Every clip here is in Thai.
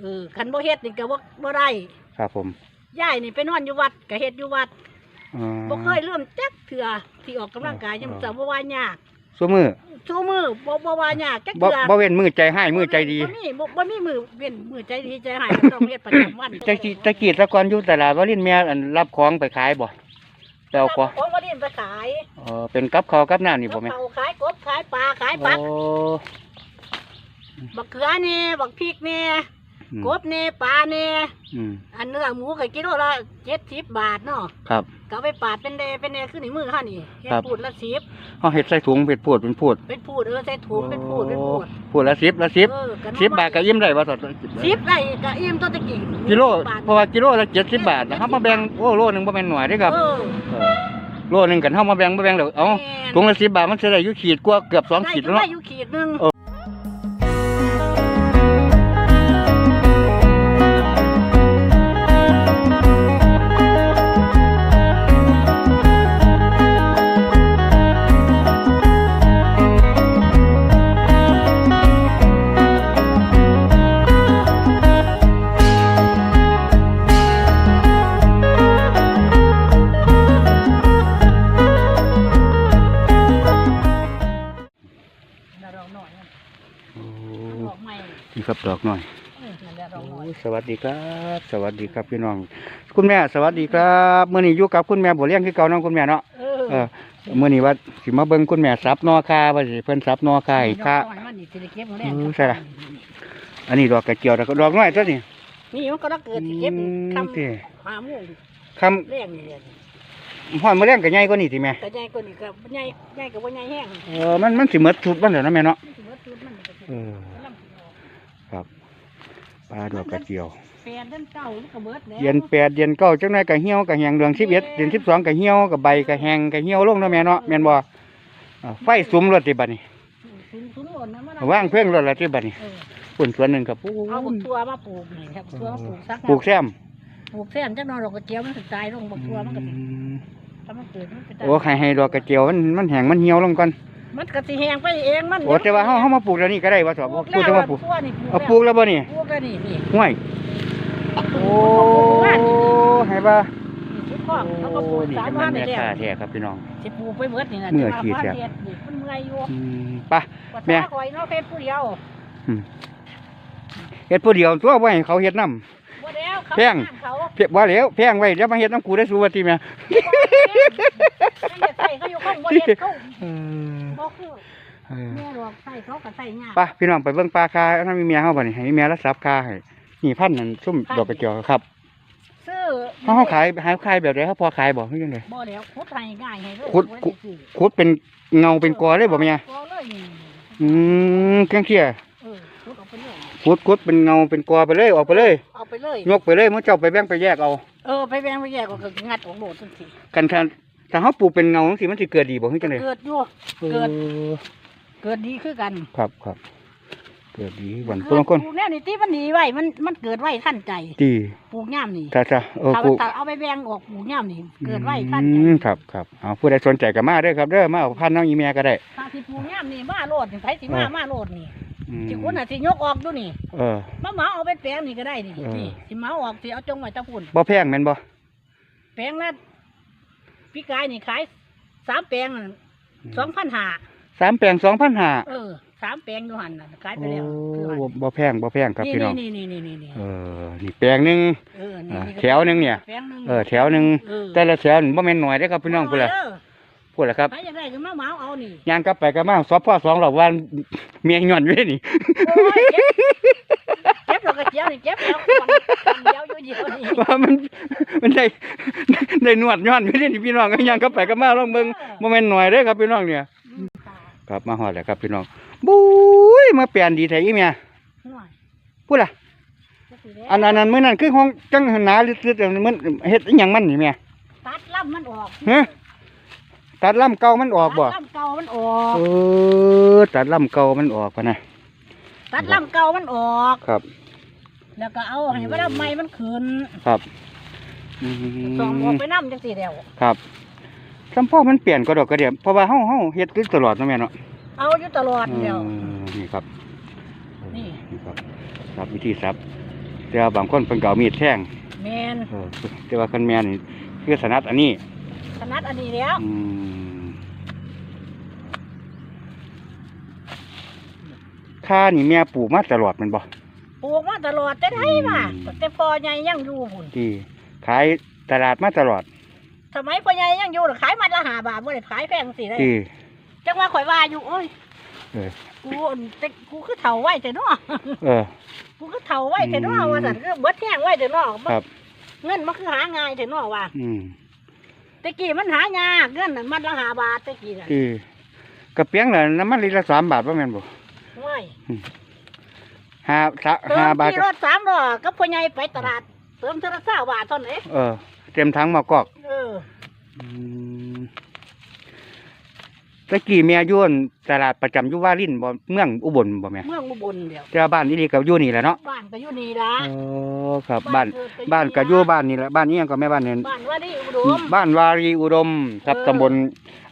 เออคันบ่เฮ็ดนี่ก็บ่บ่ได้ครับผมยายนี่ไปนอนอยู่วัดก็เฮ็ดอยู่วัดอ๋อบ่เคยเริ่มจักเทื่อที่ออกกำลังกายยังจะบ่ว่ายากซุมือชูมือบ่บ่ว่ายากจักบ่เทื่อบ่เว้นมือใจให้มือใจดีบ่มีบ่บ่มีมือเว้นมือใจดีใจหายต้องเฮ็ดประจำวันใจกีตะกีดตะกอนอยู่ตลาดวลินทร์แม่อันรับของไปขายบ่แปลวก็ของบ่ได้ไปขายเออเป็นกับข้าวกับน้ำนี่บ่แม่เขาขายกบขายปลาขายปักโอ้บักเขือนี่บักพริกนี่ อืม กบนี่ปลานี่อืมอันเนื้อหมูก็กิโลละ70บาทเนาะครับ ก็เอาไปปาดเป็นเดเป็นเดขึ้นในมือเฮานี่เฮ็ดครับ ปูดละ10เฮาเฮ็ดใส่ถุงเป็นพูดเป็นพูดเป็นพูดเออใส่ถุงเป็นพูดเป็นพูดพูดละ10ละ10เออกัน10บาทก็อิ่มได้บ่ตอสิบได้ก็อิ่มตัวตะกี้กิโลบาทเพราะว่ากิโลละ70บาทนะเฮามาแบ่งโอ้โลหนึงบ่แม่นหน่อยเด้ครับเออเออโลหนึงกันเฮามาแบ่งบ่แบ่งแล้วเอ้าแม่นถุงละ10บาทมันสิได้อยู่ขีดกว่าเกือบสองขีดแล้วได้เนาะอยู่ขีดหนึง เออนั่นแหละดอกหน่อยโอ้สวัสดีครับ สวัสดีครับพี่น้อง คุณแม่สวัสดีครับเมื่อนี้อยู่กับคุณแม่บัวเลี้ยงคือเก่าเน้องคุณแม่เนาะเอเออเมื่อนี้ว่าสิมาเบิ่งคุณแม่สับนอคาว่าสิเพิ่นสับนอคาให้ค่าดอกน้อยมันนี่สิได้เก็บมื้อแรกอืมใช่ล่ะอันนี้ดอกกระเจียวดอกดอกน้อยตัวนี้นี่มันก็ต้องเกิดสิเก็บอืมคติำหาโมงคแรงนี่แหละำห้อยมะแรงก็ใหญ่กว่านี้ติแม่แต่ใหญ่กว่านี้ก็ใหญ่ใหญ่ก็บ่ใหญ่แห้งเออมันมันสิหมดทุบมันแล้วนะแม่เนาะมันสิเบิดจุดมันก็สิเออ ลำสิออก ครับ ปลาดอกกระเจียวแฟนเดินเก่ามันก็เบิดแล้วเดือนแปดเดือนเก้าจังได๋ก็เหี่ยวก็แห้งเดือน11เดือน12ก็เหี่ยวก็ใบก็แห้งก็เหี่ยวลงเนาะแม่เนาะแม่นบ่อ่าไฟสุมรถติบัดนี้สูงสูงหล่นนะมันว่างเพิ่งรถละติบัดนี้เออปุ่นสวนหนึงครับปูเอาบักตัวมาปลูกนี่ครับบักตัวมาปลูกซักปลูกแซมปลูกแซมจักหนอนดอกกระเจียวมันสิตายลงบักตัวมันก็สิถ้ามันเกิดมันเป็นตายโอ้ให้ให้ดอกกระเจียวมันมันแห้งมันเหี่ยวลงก่อน มันก็สิแห้งไปเองมันโอ้แต่ว่าเฮาเฮามาปลูกแล้วนี่ก็ได้ว่าสอบปลูปลูกกแล้วแต่ว่าปลูกตัวนี่เอาปลูกแล้วบ่นี่ปลูกแล้วนี่นี่ห่วยโอ้บ้านนี่ให้ว่าชุดข้องเขาก็ปลูกนี่สามกำพัลันงนี่แม่แหละค่าแท้ครับพี่น้องสิปลูกไปเบิดนี่นะเมื่อขีดแต่แซ่บว่าเฮ็ดนี่มันเมื่อยอยู่อืมไปะว่าแม่ตาข่อยเนาะเพชรผู้เดียวเฮ็ดผู้เดียวตัวบ่ให้เขาเฮ็ดนํบ่แล้วเขาแพงห้ามเขาเพียบ่แล้วแพงไว้เดี๋ยวมาเฮ็ดน้ำกูได้สู้ว่าติแม่ ไม่ได้ใส่เขาอยู่ข้างบนเฮ็ดเขาเออบ่คือเออแม่หรอกใส่เขาก็ใส่ยาก ไปพี่น้องไปเบิ่งปลาคาถ้ามีเมียเฮาบ่นี่ให้เมียรับทรัพย์คาให้นี่พันนั่นซุ่มดอกกระเจียวครับซื้อเฮาเฮาขายหาขายแบบใดเฮาพอขายบ่คือจังได บ่แล้วขุดให้ง่ายให้เลยขุด บ่ขุดไซื้อขุดเป็นเงาเป็นกอเลยบ่แม่กอเลยนี่อืมเครื่องเคียเออขุดออกไปเลยขุดขุดเป็นเงาเป็นกอไปเลยออกไปเลยเอาไปเลย ยกไปเลยมื้อเจ้าไปแบ่งไปแยกเอา เออไปแบ่งไปแยกก็งัดออกโหลดทันทีกันถ้า ถ้าเฮาปลูกเป็นเงาจังซี่มันสิเกิดดีบ่คือจังไดเกิดอยู่ เกิดออเกิดดีคือกัน ครับครับเกิดดีหวันเกิผู้ดลางคนปลูกแนวนี่ที่มันดีไว้มันมันเกิดไว้ทันใจดีปลูกย่ามนี่ถ้าถ้าเออถ้าปลูกถ้าเอาไปแบ่งออกปลูกย่ามนี่เกิดไว้ทันใจอืมครับครับเอาผู้ใดสนใจก็มาเด้อครับเด้อมาเอาพันน้องอีเมียก็ได้ถ้าที่ปลูกย่ามนี่มาโลดนี่ไผสิมาเออมาโลดนี่อืมสิคุณน่ะสิยกออกดูนี่เออมาเหมาเอาไปแปลงนี่ก็ได้นี่เออนี่สิเหมาออกสิเอาจงไว้ตะพุ่นบ่แพงแม่นบ่แปลงละ พี่กายนี่ขายสามแปลงสองพันห้าสามแปลงสองพันห้าเออสามแปลงอยู่หันน่ะขายไปโอ้แล้วคือหันบ่บ่แพงบ่แพงครับนี่พี่น้องนี่นี่นี่นี่นี่เออนี่แปลงหนึงเออนี่อ่านี่ก็แถวหนึ่งเนี่ยแปลงหนึงเออแถวหนึงเออแต่ละแถวนี่บ่แม่นน้อยเด้อครับพี่น้องพุ่นล่ะเออพุ่นล่ะครับใครอยากได้ก็มาเหมาเอานี่ย่างกลับไปกลับมาสอบพ่อสองรอบวันเมียหย่อนอยู่เด้นี่โอ้ยเก็บเก็บดอกกระเจียวนี่เก็บแล้วคนเดียวอยู่เดียวนี่ว่ามันมันได้ได้นวดย้อนอยู่เด้นี่พี่น้องก็ย่างกลับไปกลับมาลองเบิ่งบ่แม่นน้อยเด้อครับพี่น้องเนี่ยอืมตายครับมาฮอดแล้วครับพี่น้องบุ้ยมาเปลี่ยนดีแท้อีเมียห่วยพูดล่ะจักสิแล้วอันอันนั้นมื้อนั้นคือห้องจังหนาลึกๆมันเฮ็ดอิหยังมันนี่แม่ตัดลำมันออกฮะตัดลำเก่ามันออกบ่ตัดลำเก่ามันออกเออตัดลำเก่ามันออกพะนะตัดลำเก่ามันออก ครับ แล้วก็เอาให้ว่าลำใหม่มันขึ้นครับอืส่องออกมไปน้ำจังสิแล้วครับสัมพ่อมันเปลี่ยนก็ดอกกระเดียบเพราะว่าเฮาเฮาเฮ็ดอยู่ตลอดเนาะแม่เนาะเอาอยู่ตลอดแล้วเออนี่ครับนี่นี่ครับครับวิธีซับแต่ว่าบางคนเพิ่นก็เอามีดแทงแมนเออแต่ว่าคันแม่นี่คือสนัดอันนี้ถนัดอันนี้แล้วอืมค่านี่แม่ปลูกมาตลอดแมันบ่ ปลูกมาตลอดแต่ได้มาอืมแต่พ่อใหญ่ยังอยู่พุ่นที่ขายตลาดมาตลอดสมัยพ่อใหญ่ยังอยู่น่ะขายมัดละห้าบาทบ่ได้ขายแพงสิได้ที่จังว่าข่อยว่าอยู่โอ้ยเออ กูอั่นแต่กูคือเฒ่าไว้แต่เนาะเออ กูคือเฒ่าไว้แต่เนาะอืมว่าซั่นคือเบิดแห้งไว้แต่เนาะครับ เงินมันคือหาง่ายแต่เนาะว่าอืมแตะกี้มันหายากเงินน่ะมัดละห้าบาทแตะกี้น่ะที่กระเปียงน่ะน้ำมันลิตรละสามบาทว่าแม่นบ่ว้าย ห้าสะเติห้ามบาทที่ก็รถสามล้อกับพ่อใหญ่ไปตลาดเติมเท่าละ20บาทเท่านั้นเองเออ เต็มถังมากอกเอออืมตะกี้แม่อยวนตลาดประจำอยู่วารินบ่เมืองอุบลบ่แม่เมืองอุบลเดียวแต่ว่าบ้านนี่ลีก็อยู่นี่แหละเนาะบ้านก็อยู่นี่ละอ๋อครับบ้านเกิดบ้านก็อยู่บ้านนี่แหละบ้านนี้ยังก็แม่บ้านเนี่ยบ้านว่าดีอุดม บ้านวารีอุดมครับเออ ตำบล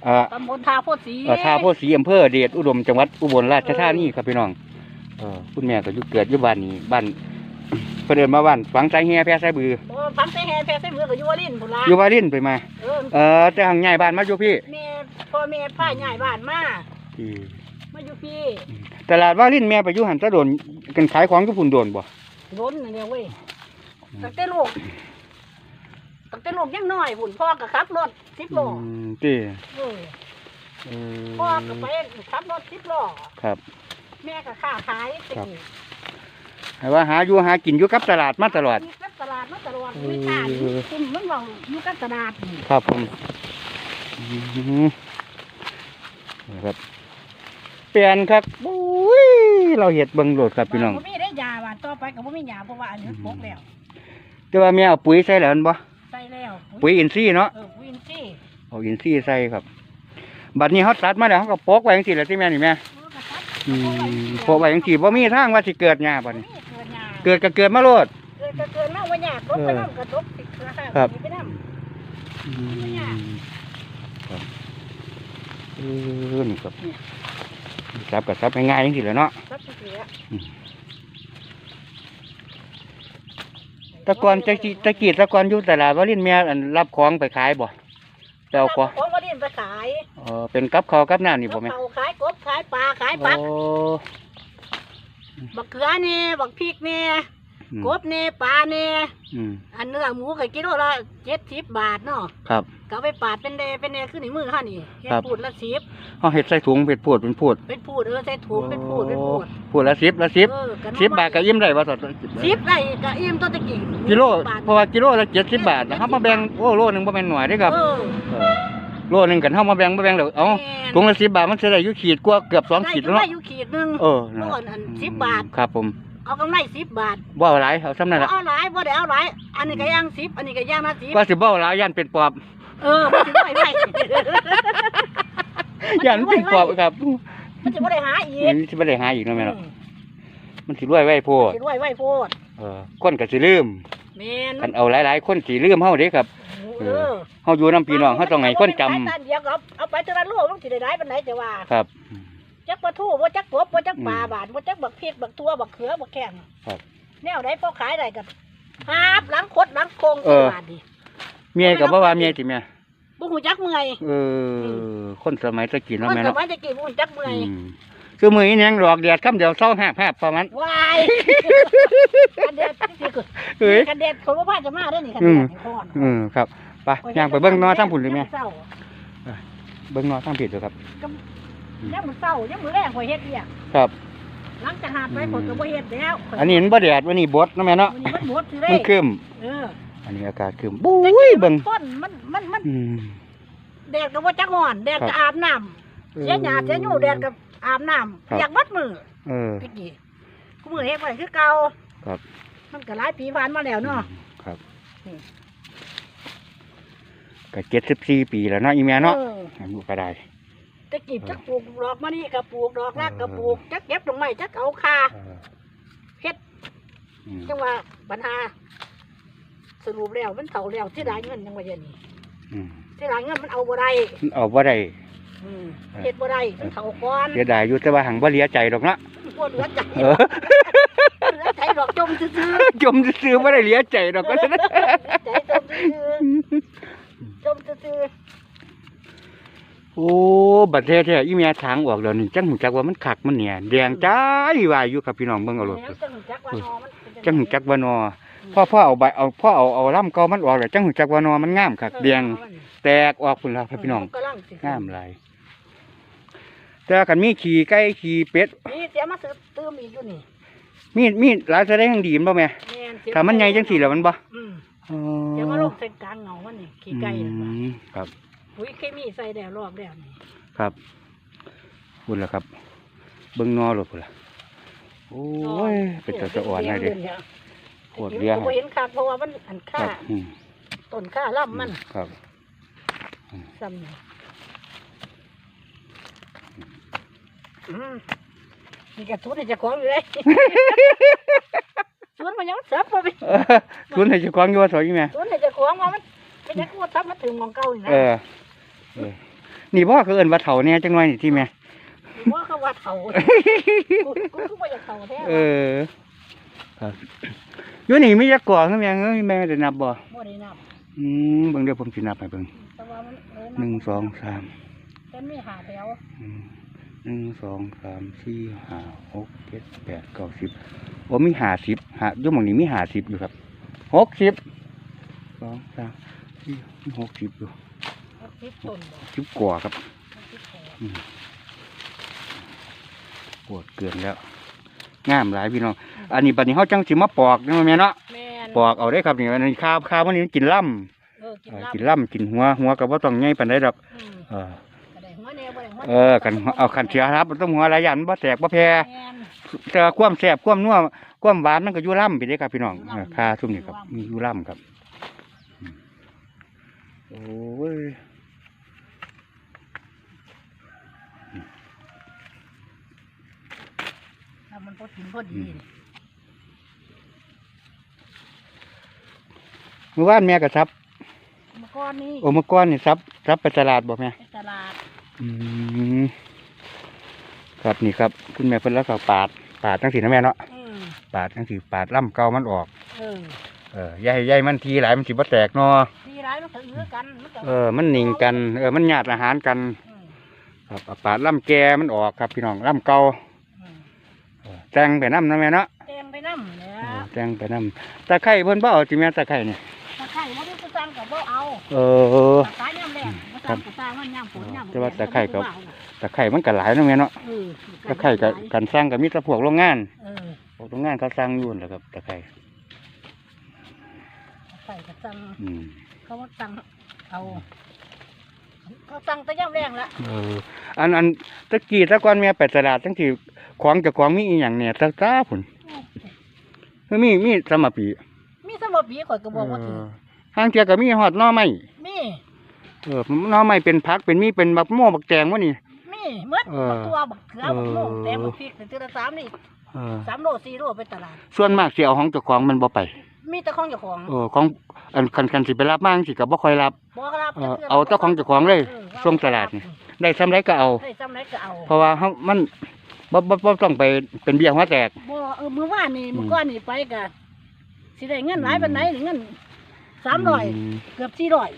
เอ่อ ตำบลทาโพธิ์ศรีเอ่อท่าโพธิ์ศรีอำเภอเดชอุดมจังหวัดอุบลราชธานีครับพี่น้อง เออคุณแม่ก็อยู่เกิดอยู่บ้านนี้บ้านเพิ่นเดินมาบ้านฝังใจแห่แพร่ใส่บือโอ้ปั๊มใส่แฮนแพรใส่มือก็อยู่วารินพุ่นละอยู่วารินไปมา เออเออแต่ทางง่ายบ้านมาอยู่พี่แม่พ่อแม่พาย้ายบ้านมาอืมมาอยู่พี่ตลาดวารินแม่ไปอยู่หันตะโดนกันขายของอยู่พุ่นโดนบ่ล้นอันเนี่ยเว้ยตั้งแต่ลูกตั้งแต่ลูกยังน้อยพุ่นพ่อก็ขับรถสิบอืล้อมติเออเออพ่อก็ไปขับรถสิบล้อครับ แม่ก็ค้าขายสิครับ ให้ว่าหาอยู่หากินอยู่กับตลาดมาตลอด มีกับตลาดมาตลอดไม่ขายคุณมันบอกอยู่กับตลาดนี่ครับผมอืมนะครับเปลี่ยนครับบุ้ยเราเห็ดเบิ่งโหลดครับพี่น้องบ่มีได้ยาว่าต่อไปก็บ่มียาเพราะว่าอันนี้มันปกแล้วแต่ว่าแม่เอาปุ๋ยใส่แล้วแม่นบ่ใส่แล้วปุ๋ยอินทรีย์เนาะเออปุ๋ยอินทรีย์เอาอินทรีย์ใส่ครับ บัดนี้เขาตัดมาแล้วเขาก็ปอกไว้จังซี่แหละที่แม่นี่แม่เอ อกระชับอืมปอกไว้จังซี่บ่มีทางว่าสิเกิดหญ้าบัดนี้บ่มีเกิดยาเกิดก็เกิดมาโลด เกิดก็เกิดมาว่าหยาตกไปน้ำกระตกติดราคาครับ ไปน้อืมครับเออนี่ครับซับก็ซับง่ายๆจังซี่แหละเนาะำซับสิเสียแตะกอนตะกี้ตะกี้แตะกอนอยู่ตลาดวารินแม่อันรับของไปขายบ่ไปเอาของของมาดินไปขายเออเป็นกับข้าวกับน้ำนี่บ่แม่เขาขายกบ ขายปลาขายผัก โอ้บักเขือเนี่ยบักพริกเนี่ยอืมกบเนี่ยปลาเนี่ยอืมอันเนื้อหมูก็กิโลละเจ็ดสิบบาทเนาะครับ ก็เอาไปปาดเป็นเดเป็นเดขึ้นในมือข้านี่เฮ็ดครับพูดละสิบเฮาเฮ็ดใส่ถุงเป็ดพูดเป็นพูดเป็นพูดเออใส่ถุงเป็นพูดเป็นพูดโอ้พูดละ10ละ10 เออก็น้อย10บาทก็อิ่มได้บ่สดสิบได้ก็อิ่มตัวตะกี้กิโลบาทเพราะว่ากิโลละ70บาทนะเฮามาแบ่งโอ้โลหนึงบ่แม่นน้อยเด้ครับ เออเออ โลหนึงกันเฮามาแบ่งบ่แบ่งแล้วเอ้าแม่นถุงละ10บาทมันสิได้อยู่ขีดกว่าเกือบ2ขีดได้แล้วได้เนาะอยู่ขีดหนึงเออโลอัน10บาท ครับผมเอากำไรสิบบาทบ่เอาหลายเอาซ้ำนั่นล่ะเอาหลายบ่ได้เอาหลาย อันนี้ก็ย่างสิบอันนี้ก็ย่างละสิบว่าสิบ่เอาหลายย่านเป็นปอบเออมันสิบ่ได้ย่านเป็นปอบครับมันสิบ่ได้หาอีกมันสิบ่ได้หาอีกเนาะแม่เนาะมันสิรวยไว้โพดสิรวยไว้โพดเออคนก็สิลืมแม่นคันเอาหลายๆคนสิลืมเฮาเด้ครับ เออเฮาอยู่นํพี่น้องเฮาต้องให้คนจำเอาไปตันเดียวก็เอาเอาไปเท่าละโลมันสิได้หลายปานไหนจะว่าครับจักปลาทูบ่จักกบบ่จักปลาอืมบาทบ่จักบักพริกบักทั่วบักเขือบักแข้งครับแนวใดพอขายได้ก็หาบหลังคดหลังโคงเออบาทดิเมียก็บ่ว่าเมียติแม่บ่ฮู้จักเมื่อยเออคนสมัยตะกี้เนาะมันแม่สเนาะมัยตะกี้บ่ฮู้จักเมื่อยอืม คือมื้อนี้ยังดอกแดดคำเดียวเซาแฮบแฮบประมาณวายคันเด็ดที่คือเอ้ยคันเด็ดเขาบ่พาจะมาได้อนี่คันอืเด็มดนี่พ่อนอืมครับไปย่างไปเบิ่งนอทางพุ่นเลยแม่เศร้าเบิ่งนอทางผิดอยู่ครับยังมื้อเศร้ายังมื้อแรงข่อยเฮ็ดเอียกครับหลังจากหาดไปผมก็บ่เฮ็ดแล้วข่ยอันนี้มันบ่แดดวันนี้บดเนาะแม่เนาะวันนี้มันหมดสิเด้มันครึมเอออันนี้อากาศครึมบุ้ยเบิ่งต้นมันมันมันอืมแดดก็บ่จักฮ้อนแดดครัก็บอาบน้ำเสียหยาดเสียหยูแดดก็ อาบน้ำครับอยากมัดมือเออ ตะกี้กูมือเฮ็ดบ่ได้คือเก่าครับ มันก็หลายปีผ่านมาแล้วเนาะ ครับอืม ก็เจ็ดสิบสี่ปีแล้วเนาะอีแม่เนาะอออายุก็ได้ ตะกี้จักปลูกดอกมะนี่ก็ปลูกดอกรักก็ปลูกเออจักเก็บดอกไม้จักเอาคาเออเฮ็ด อืมจังว่าปัญหาสรุปแล้วมันเฒ่าแล้วที่ได้เงินยังว่าอย่างนี้อืมที่ได้เงินมันเอาบ่ได้มันเอาบ่ได้อืม เออเฮ็ดบ่ได้มันเฒ่าก่อนเสียดายอยู่แต่ว่าหังบ่เหลียใจดอกเนาะบ่เหลือใจเออเหลือใจดอกจมซื่อจมซื้อๆบ่ได้เหลียใจดอกก็ๆใจจมซื่อๆจมซื่อโอ้บัดแท้ๆอีเมียทางออกแล้วนี่จังหูจักว่ามันคักมันเนี่ยแดงจ้ายว่าอยู่ครับพี่น้องเบิ่งเอาๆโลดแล้วจังจักว่านอมันเป็นจังหูจักว่านอพ่อพ่อเอาใบเอาพ่อเอาเอาลำเก่ามันออกแล้วจังหูจักว่านอมันงามคักแดงแตกออกพุ่นล่ะครับพี่น้องกำลังสิงามหลาย แต่คันมีขี่ไก่ขี่เป็ด นี่เสียมาซื้อตื้มอีกอยู่นี่มีมีหลายแสดงดีแม่นบ่แม่แม่นเสียถ้ามันใหญ่จังสี่แล้วมันบ่อืมอ๋อเดี๋ยวมาลงใส่กลางเงามันนี่ขี้ไก่นั่นว่ะอืมครับ ปุ๋ยเคมีใส่แล้วรอบแล้วนี่ครับพุ่นล่ะครับ เบิ่งนอโลดพุ่นล่ะโอ้ยเป็นตาสะอ่อนเลยเด้โคตรเลี้ยงบ่เห็นคักเพราะว่ามันอันคค่ารับอืมต้นค่าล่ำมันครับ ซ้ำนี่ มนี่กระทุนให้เจะของอยู่เลย สวนมันยังเสิร์ฟบ่ไปเออคุณให้เจ้าของอยู่ว่าสวยอยู่แม่สวนให้เจะของว่ามันเป็นยังกูทับมาถึงหมองเก่าอยู่นะเออเออ นี่บ่คือเอิ้นว่าเฒ่าแน่จังหน่อยนี่ที่แม่ว่าเขาว่าเฒ่ากูกูคือบ่อยากเฒ่าแท้เออครับอยู่นี่มีจักกว่าคือแม่เอ้ยแม่ได้นับบ่บ่ได้นับอืมเบิ่งเดี๋ยวผมสินับให้เบิ่งแต่ว่ามันเออหนึ่งสองสามมันมีหาแถว อืม หนึ่งสองสามสี่ห้าหกเจ็ดแปดเก้าสิบโอ้มีห้าสิบหาอยู่หม่องนี้มีห้าสิบอยู่ครับหกสิบสองสามสี่มีหกสิบอยู่ติดต้นบ่สิบกว่าครับติดแถวปวดเกินแล้วงามหลายพี่น้อง อันนี้บัดนี้เฮาจังสิมาปอกนี่แม่เนาะแม่นปอกเอาได้ครับนี่อันนี้ข้าวข้าวมันนี่กินล่ำเออกินเออลาบกินล่ำกินหัวหัวก็บ่ต้องใหญ่ปานใดดอกอืม เออก็ได้หัวแนวบ่ได้หัวเออกันเอาคันเสียครับมันต้องหัวหลายอย่างมันบ่แตกบ่แพ้แม่นแต่ความแซ่บความนัวความหวานมันก็อยู่ล่ำไปเด้ครับพี่น้องอยู่เอล่ำอค่าทุ่มนี่ครับอยู่ล่ำมีอยู่ล่ำครับอืมโอ้ยแล้วมันพอถึงพอดีเมื่อวานแม่ก็ซับเมื่อก่อนนี้โอ้เมื่อก่อนนี่ซับซับไปตลาดบ่แม่ไปตลาดอืม ครับนี่ครับ คุณแม่เพิ่นแล้วก็ปาด ปาดจังสีนะแม่เนาะอืมปาดจังสีปาดล่ำเก่ามันออกเออเออใหญ่ใหญ่มันทีหลายมันสิบ่แตกเนาะทีร้ายมันก็อื้อกันมันก็เออมันหนิงกันเออมันญาติอาหารกันอืมครับเอาปาดล่ำแกมันออกครับพี่น้องล่ำเก่าอืมเออแต่งไปน้ำนะแม่เนาะแตงไปน้ำเนี่ยเออแต่งไปน้ำตะไคร้เพิ่นบ่เอาจิแม่ตะไคร้เนี่ยตะไคร้บ่ได้กูสั่งก็บ่เอา เออตะไคร้ยามแรงบ่สั่งกูสั่งมันยามฝนยามแต่ว่าตะไคร้ก็ ตะไคร้มันก็หลายเนาะแม่เนาะเออตะไคร้ก็กันสร้างก็มีแต่พวกโรงงานเออพวกโรงงานเขาสร้างอยู่นั่นแหละครับตะไคร้ตะไคร้ก็สั่งอืมเขาว่าสั่งเอาเขาสั่งแต่ยามแรงละเอออันอันตะกี้ตะกอนแม่ไปตลาดทั้งที่ของเจะของมีอีหยังเนี่ยตะตาพุ่นคือมีมีสมปีมีสมบีข่อยก็บอกว่าถือ เออห้างเทียก็มีฮอดหน่อไม้มี เออหน่อไม้เป็นผักเป็นมีเป็นบักโม่บักแตงวะนี่ มีเมื่อเออบักตัวบักเขือบักโม่เออแต่บักพริกแต่ทีละสามนี่เออสามโลสี่โลไปตลาด ส่วนมากสิเอาของเจ้าของมันบ่ไป มีแต่ของเจ้าของเออของอันคันคันสิไปรับมาจังสิก็บ่ค่อยรับบอกรับเออเอาเจ้าของเจ้าของเลยออส่งตลาดนี่ได้ซ้ำไรก็เอาได้ซ้ำไรก็เอา เพราะว่าเฮามันบ่บ่บ่ต้องไปเป็นเบี้ยหัวแตกบ่เออมื้อวานนี่อืมมื้อก่อนนี่ไปก็สิได้เงินหลายปานไหนนี่เงินสามร้อยเกือบสี่ร้อย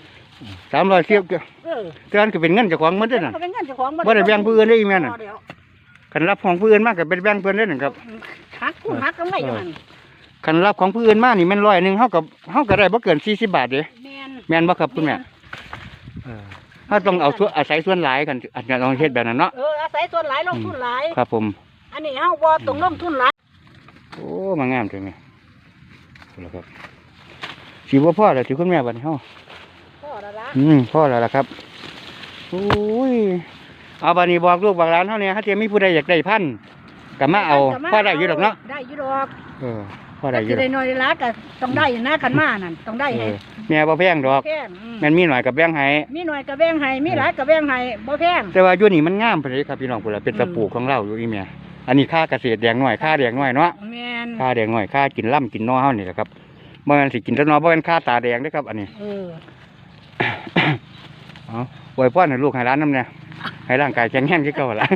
สามร้อยเทียบเออเตือนก็เป็นเงินเจ้าของหมันเด้อนั่นก็เป็นเงินเจ้าของบ่ได้แบ่งผู้อื่นได้อีแม่น่ะเดี๋ยวคันรับของผู้อื่นมากก็เป็นแบ่งเพิ่นเด้อนั่นครับหักกูหักกำไรอยู่มันคันรับของผู้อื่นมานี่แม่นร้อยหนึงเฮาก็เฮาก็ได้บ่เกิน40บาทเด้แม่นแม่นบ่ครับคุณแม่เออเฮาต้องเอาส่วนอาศัยส่วนหลายกันอาจจะต้องเฮ็ดแบบนั้นเนาะเอออาศัยส่วนหลายลงทุนหลาย ครับผม อันนี้เฮาบ่ต้องลงทุนหลายโอ้มางามจังแม่เอาละครับสิบ่พอแล้วที่คุณแม่บัดนี้เฮาพอ แล้วละอืมพอแล้วล่ะครับโอ้ยเอาบัดนี้บอกลูกบอกหลานเฮาเนี่ยถ้าเทียมีผู้ใดอยากได้พันธุ์ก็มาเอาพอได้อยู่ดอกเนาะได้อยู่ดอกเออพอได้อยู่สิดอได้กน้อยได้หลายก็ต้องได้อยู่นะคันมานั่นต้องได้เอให้อแม่บ่แพงดอกแพงอืมแม่นมีหน่อยกับแบ่งให้มีหน่อยก็แบ่งให้มีหลายก็แบ่งให้บ่แพงแต่ว่าอยู่นี่มันงามไปเลยครับพี่น้องพุ่นล่ะเป็นตะปูของเราอยู่อีแม่อันนี้ค่าเกษตรแดงหน่อยค่าแดงหน่อยเนาะแม่นค่าแดงหน่อยค่ากินล่ำกินนอเฮานี่แหละครับบ่แม่นสิกินแต่นอบ่แม่นค่าตาแดงเด้อครับ อันนี้ เออเอาอวยพรให้ลูกให้หลานนำเนี่ยให้ร่างกายแข็งแรงคือเก่าล่ะ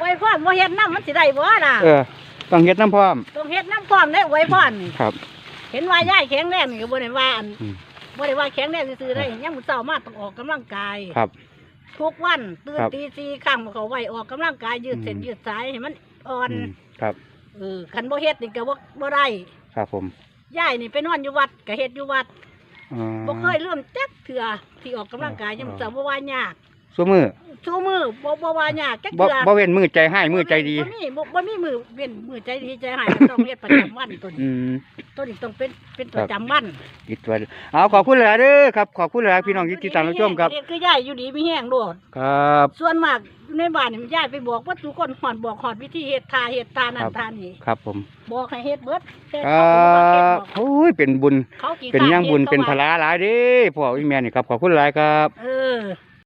ไว้พร้อมบ่เฮ็ดน้ำมันสิได้บ่ล่ะเออต้องเฮ็ดน้ำพร้อมต้องเฮ็ดน้ำพร้อมได้ไว้พร้อมนี่ครับ เห็นว่ายายแข็งแรงนี่ก็บ่ได้ว่าอันอืมบ่ได้ว่าแข็งแรงซื่อๆได้ยังมื้อเช้ามาต้องออกกำลังกายครับทุกวันตื่นครับตีสี่ข้ามเขาไว้ออกกำลังกายยืดเส้นอืมยืดสายให้มันอ่อนอืมครับเออคันบ่เฮ็ดนี่ก็บ่บ่ได้ครับผม ยายนี่ไปนอนอยู่วัดก็เฮ็ดอยู่วัดอ่าบ่เคยเริ่มจักเถื่อที่ออกกำลังกายยังจะบ่ว่ายากซุมือ ชูมือบ่บ่ว่ายากจักบ่เถื่อบ่เว้นมือใจให้มือใจดี บ่มีบ่บ่มีมือเว้นมือใจดีใจหายก็ต้องเฮ็ดประจำวันตัวนี้อืม ตัวนี้ต้องเป็นเป็นคปรับระจำวันอีกตัวเดียวเอาขอบคุณหลายๆเด้อครับขอบคุณหลายๆพี่น้องที่ติดตามรับชมครับนี่คือยายอยู่ดีมีแห้งโลดครับ ส่วนมากในบ้านนี่ยายไปบอกว่าทุกคนหอนบอกหอนวิธีเฮ็ดทาเฮ็ดตานั่ครันบ ทานี่ครับผมบอกให้เฮ็ดเบิดแต่ครเขาับ่มาเฮ็ดบบอกโอ้ยเป็นบุญ เขากี่เป็นข้าย่างบุญฮ็ดเป็นก็พว่าลาหลายเด้พ่ออีแม่นี่ครับขอบคุณหลายครับ เออ